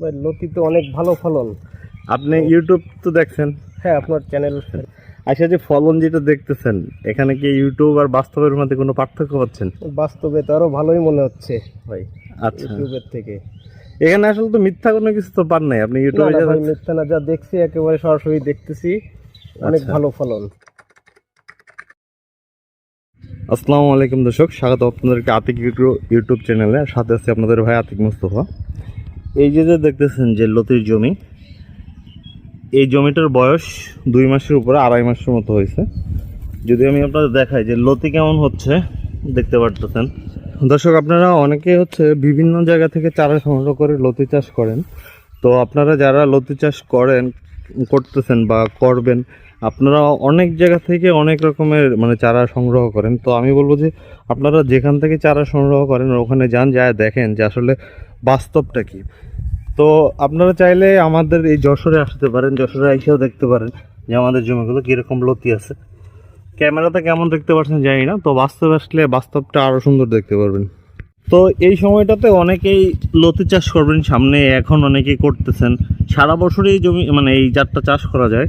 ভাই লতি তো অনেক ভালো ফলন। আপনি ইউটিউব তো দেখছেন? হ্যাঁ আপনার চ্যানেল আচ্ছা যে ফলন যেটা দেখতেছেন এখানে কি ইউটিউব আর বাস্তবের মধ্যে কোনো পার্থক্য পাচ্ছেন? বাস্তবে তো আরও ভালোই মনে হচ্ছে ভাই আচ্ছা। ইউটিউবের থেকে। এখানে আসলে তো মিথ্যা কোনো কিছু তো পান নাই। আপনি ইউটিউবে যা মিথ্যা না যা দেখছি একেবারে সরাসরি দেখতেছি। অনেক আচ্ছা। ভালো ফলন। আসসালামু আলাইকুম দর্শক স্বাগত আপনাদেরকে আতিক ইউটিউব চ্যানেলে সাথে আছে আপনাদের ভাই আতিক মুস্তফা। এই যে যে দেখতেছেন যে লতির জমি, এই জমিটার বয়স দুই মাসের উপরে, আড়াই মাসের মতো হয়েছে। যদি আমি আপনাদের দেখাই যে লতি কেমন হচ্ছে, দেখতে পারতেছেন। দর্শক, আপনারা অনেকে হচ্ছে বিভিন্ন জায়গা থেকে চারা সংগ্রহ করে লতি চাষ করেন। তো আপনারা যারা লতি চাষ করেন, করতেছেন বা করবেন, আপনারা অনেক জায়গা থেকে অনেক রকমের মানে চারা সংগ্রহ করেন। তো আমি বলব যে আপনারা যেখান থেকে চারা সংগ্রহ করেন, ওখানে যান, যায় দেখেন যে আসলে বাস্তবটা কি। তো আপনারা চাইলে আমাদের এই যশোরে আসতে পারেন, যশোরে এসেও দেখতে পারেন যে আমাদের জমিগুলো কীরকম লতি আছে। ক্যামেরাতে কেমন দেখতে পাচ্ছেন জানি না, তো বাস্তব আসলে বাস্তবটা আরও সুন্দর দেখতে পারবেন। তো এই সময়টাতে অনেকেই লতি চাষ করবেন সামনে, এখন অনেকেই করতেছেন। সারা বছরই জমি মানে এই জাতটা চাষ করা যায়।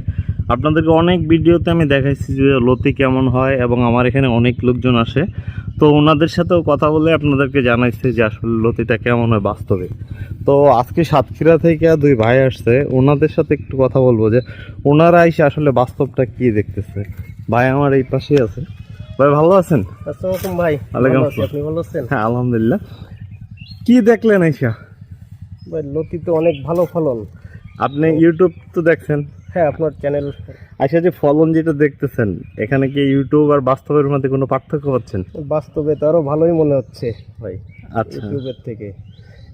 আপনাদেরকে অনেক ভিডিওতে আমি দেখাইছি যে লতি কেমন হয় এবং আমার এখানে অনেক লোকজন আসে। তো ওনাদের সাথেও কথা বলে আপনাদেরকে জানাইছে যে আসলে লতিটা কেমন হয় বাস্তবে। তো আজকে সাতক্ষীরা থেকে দুই ভাই আসছে ওনাদের সাথে একটু কথা বলব যে ওনারা এসে আসলে বাস্তবটা কি দেখতেছে। ভাই আমার এই পাশেই আছে। ভাই ভালো আছেন? আসসালামু ভাই। ওয়ালাইকুম ভালো আসসালাম। আপনি ভালো আছেন? হ্যাঁ আলহামদুলিল্লাহ। কি দেখলেন এসা? ভাই লতি তো অনেক ভালো ফলন। আপনি ইউটিউব তো দেখছেন। হ্যাঁ আপনার চ্যানেল আচ্ছা যে ফলন যেটা দেখতেছেন এখানে কি ইউটিউব আর বাস্তবের মধ্যে কোনো পার্থক্য পাচ্ছেন? বাস্তবে তো আরও ভালোই মনে হচ্ছে ভাই আচ্ছা। ইউটিউবের থেকে।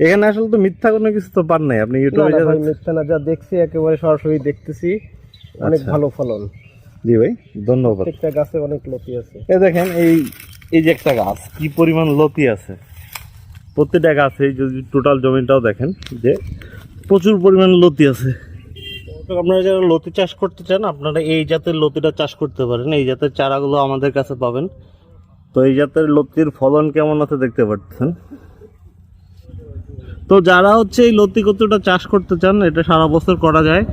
এখানে আসলে তো মিথ্যা কোনো কিছু তো পান নাই আপনি ইউটিউবে যা মিথ্যা না যা দেখছি একেবারে সরাসরি দেখতেছি। অনেক আচ্ছা। ভালো ফলন। জি ভাই ধন্যবাদ। প্রত্যেকটা গাছে অনেক লতি আছে। এ দেখেন এই এই যে একটা গাছ কি পরিমাণ লতি আছে? প্রত্যেকটা গাছে যদি টোটাল জমিটাও দেখেন যে প্রচুর পরিমাণ লতি আছে। তো আপনারা যারা লতি চাষ করতে চান, আপনারা এই জাতের লতিটা চাষ করতে পারেন। এই জাতের চারাগুলো আমাদের কাছে পাবেন। তো এই জাতের লতির ফলন কেমন আছে দেখতে পাচ্ছেন? তো যারা হচ্ছে এই লতি কতটা চাষ করতে চান, এটা সারা বছর করা যায়।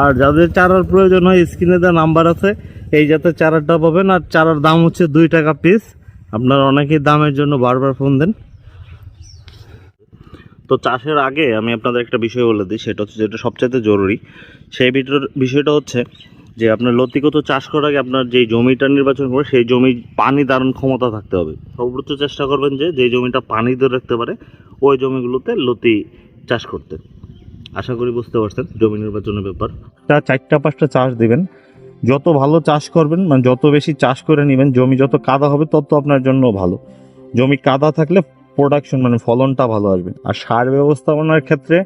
আর যাদের চারার প্রয়োজন হয়, স্ক্রিনে দেওয়া নাম্বার আছে। এই জাতের চারাটা পাবেন। আর চারার দাম হচ্ছে দুই টাকা পিস আপনারা অনেকেই দামের জন্য বারবার ফোন দেন। তো চাষের আগে আমি আপনাদের একটা বিষয় বলে দিই, সেটা হচ্ছে যেটা সবচাইতে জরুরি। সেই বিষয়টা হচ্ছে যে আপনার লতিগত চাষ করার আগে আপনার যে জমিটা নির্বাচন করবে সেই জমি পানি ধারণ ক্ষমতা থাকতে হবে। সর্বোচ্চ চেষ্টা করবেন যে যে জমিটা পানি ধরে রাখতে পারে, ওই জমিগুলোতে লতি চাষ করতে। আশা করি বুঝতে পারছেন জমি নির্বাচনের ব্যাপার। তা চারটা পাঁচটা চাষ দিবেন। যত ভালো চাষ করবেন মানে যত বেশি চাষ করে নেবেন, জমি যত কাদা হবে তত আপনার জন্য ভালো। জমি কাদা থাকলে প্রোডাকশন মানে ফলনটা ভালো আসবে। আর সার ব্যবস্থাপনার ক্ষেত্রে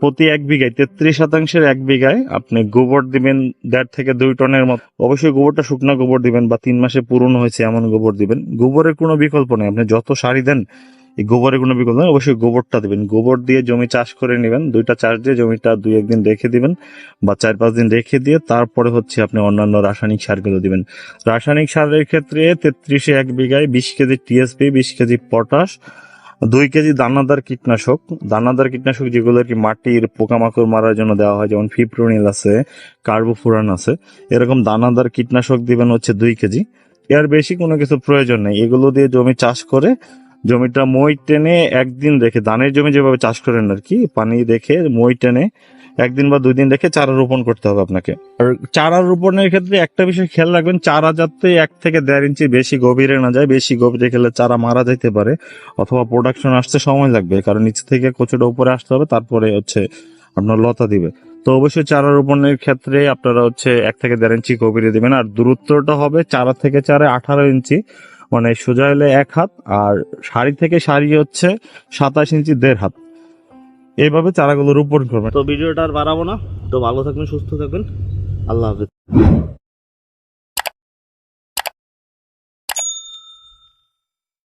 প্রতি এক বিঘায়, তেত্রিশ শতাংশের এক বিঘায় আপনি গোবর দিবেন দেড় থেকে দুই টনের মতো। অবশ্যই গোবরটা শুকনো গোবর দিবেন বা তিন মাসে পুরনো হয়েছে এমন গোবর দিবেন। গোবরের কোনো বিকল্প নেই। আপনি যত সারি দেন এই গোবরের কোনো বিকল্প নেই। অবশ্যই গোবরটা দিবেন। গোবর দিয়ে জমি চাষ করে নেবেন। দুইটা চাষ দিয়ে জমিটা দুই একদিন রেখে দিবেন বা চার পাঁচ দিন রেখে দিয়ে তারপরে হচ্ছে আপনি অন্যান্য রাসায়নিক সারগুলো দিবেন। রাসায়নিক সারের ক্ষেত্রে তেত্রিশে এক বিঘায় বিশ কেজি টিএসপি বিশ কেজি পটাশ, দুই কেজি দানাদার কীটনাশক। দানাদার কীটনাশক যেগুলো আর কি মাটির পোকামাকড় মারার জন্য দেওয়া হয়, যেমন ফিপ্রোনিল আছে, কার্বোফুরান আছে, এরকম দানাদার কীটনাশক দিবেন হচ্ছে দুই কেজি। এর বেশি কোনো কিছু প্রয়োজন নেই। এগুলো দিয়ে জমি চাষ করে জমিটা মই টেনে একদিন রেখে ধানের জমি যেভাবে চাষ করেন আর কি, পানি রেখে মই টেনে একদিন বা দুই দিন রেখে চারা রোপণ করতে হবে আপনাকে। আর চারা রোপণের ক্ষেত্রে একটা বিষয় খেয়াল রাখবেন, চারা যাতে এক থেকে দেড় ইঞ্চি বেশি গভীরে না যায়, বেশি গভীরে খেলে চারা মারা যাইতে পারে অথবা প্রোডাকশন আসতে সময় লাগবে, কারণ নিচ থেকে কচুটা উপরে আসতে হবে, তারপরে হচ্ছে আপনার লতা দিবে। তো অবশ্যই চারা রোপণের ক্ষেত্রে আপনারা হচ্ছে এক থেকে দেড় ইঞ্চি গভীরে দেবেন, আর দূরত্বটা হবে চারা থেকে চারে আঠারো ইঞ্চি মানে সোজা হলে এক হাত, আর শাড়ি থেকে শাড়ি হচ্ছে সাতাশ ইঞ্চি দেড় হাত। এইভাবে চারাগুলো রোপণ করবেন। তো ভিডিওটা আর বাড়াবো না। তো ভালো থাকবেন, সুস্থ থাকবেন। আল্লাহ হাফিজ।